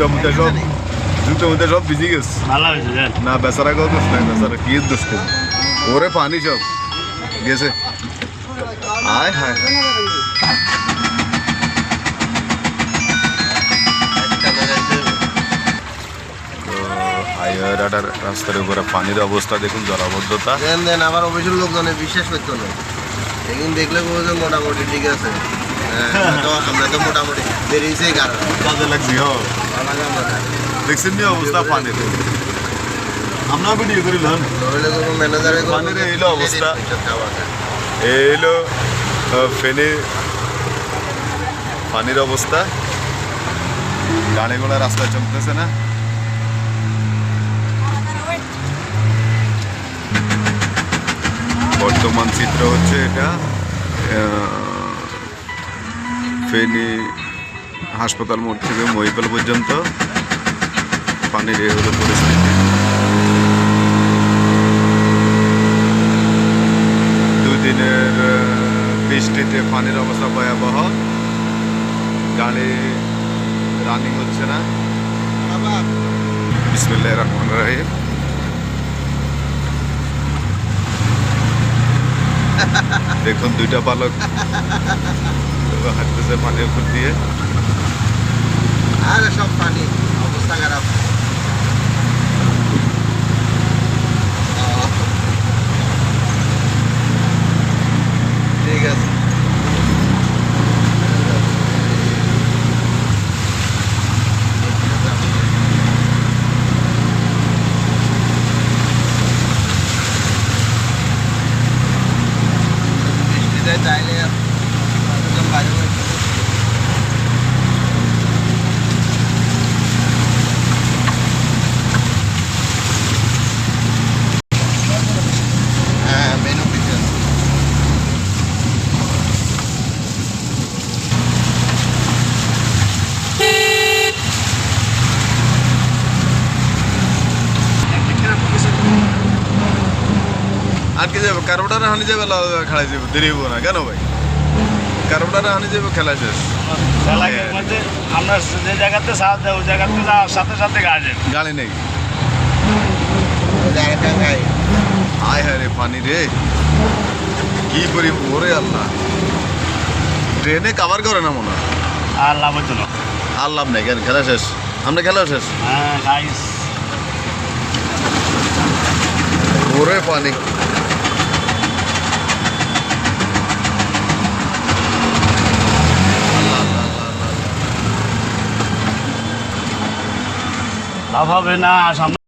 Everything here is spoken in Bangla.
জুতা মুতা সব জুতা মুতা সব ভিজে গেছে। না বেচারা কেউ দোষ নাই বেচারা কি দোষ করবে ওরে পানি সব। গেছে। আয় হায় তো হাইওয়ের রাস্তার উপরে পানির অবস্থা দেখুন জলাবদ্ধতা। দেন দেন আবার অফিসের লোকজনে বিশ্বাস করতো না একদিন দেখলে মোটামুটি ঠিক আছে। তো আমরা তো মোটামুটি কারণ। কাজে লাগছি হ। দেখছেন নি অবস্থা আমরা ভিডিও করিলাম। ম্যানেজারে পানির এইলো অবস্থা। এইলো ফেনে। পানির অবস্থা। গাড়ি ঘোড়া রাস্তায় চলতেছে না। বর্তমান চিত্র হচ্ছে এটা। ফেনী হাসপাতাল মোড় থেকে মহিপাল পর্যন্ত পানির এ হলো পরিস্থিতি। দুদিনের বৃষ্টিতে পানির অবস্থা ভয়াবহ। গাড়ি রানিং হচ্ছে না। বিসমুল্লাহ রহমান রাহিম। দেখুন দুইটা বালক হাঁটতেছে পানির উপর দিয়ে আরে সব পানি অবস্থা খারাপ ঠিক আছে বৃষ্টিতে চাইলে একদম বাইরে বাইরে হ্যাঁ মেনু পিকচার আর কি যাবে কারোটা হানি যাবে খেলা যাবে দেরি হব না। কেন ভাই? কারোটা হানি যাবে খেলা শেষ এলাকার মধ্যে আমরা যে জায়গাতে সাথ দেয় ওই জায়গাতে যাওয়ার সাথে সাথে গাড়ি গাড়ি নেই। আয় হ্যাঁ রে পানি রে। কি করি ওরে আল্লাহ। ট্রেনে কাভার করে না মনে হয়? আর লাভ হতো না। আর লাভ নেই কেন? খেলা শেষ। আমরা খেলা শেষ। হ্যাঁ ওরে পানি। লাভ হবে না সামনে